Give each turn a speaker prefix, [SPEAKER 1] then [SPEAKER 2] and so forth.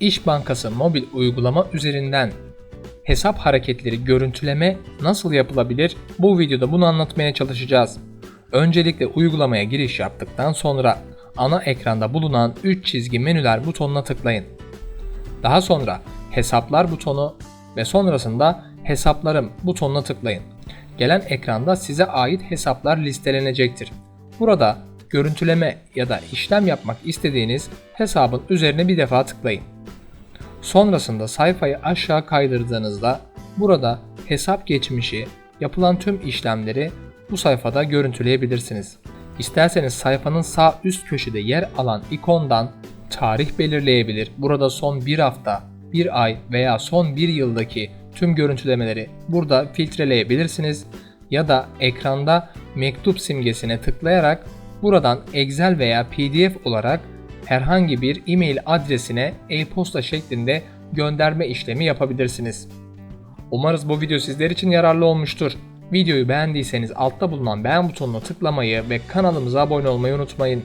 [SPEAKER 1] İş Bankası mobil uygulama üzerinden hesap hareketleri görüntüleme nasıl yapılabilir? Bu videoda bunu anlatmaya çalışacağız. Öncelikle uygulamaya giriş yaptıktan sonra ana ekranda bulunan 3 çizgi menüler butonuna tıklayın. Daha sonra hesaplar butonu ve sonrasında hesaplarım butonuna tıklayın. Gelen ekranda size ait hesaplar listelenecektir. Burada görüntüleme ya da işlem yapmak istediğiniz hesabın üzerine bir defa tıklayın. Sonrasında sayfayı aşağı kaydırdığınızda burada hesap geçmişi, yapılan tüm işlemleri bu sayfada görüntüleyebilirsiniz. İsterseniz sayfanın sağ üst köşede yer alan ikondan tarih belirleyebilir. Burada son bir hafta, bir ay veya son bir yıldaki tüm görüntülemeleri burada filtreleyebilirsiniz. Ya da ekranda mektup simgesine tıklayarak buradan Excel veya PDF olarak herhangi bir e-mail adresine e-posta şeklinde gönderme işlemi yapabilirsiniz. Umarız bu video sizler için yararlı olmuştur. Videoyu beğendiyseniz altta bulunan beğen butonuna tıklamayı ve kanalımıza abone olmayı unutmayın.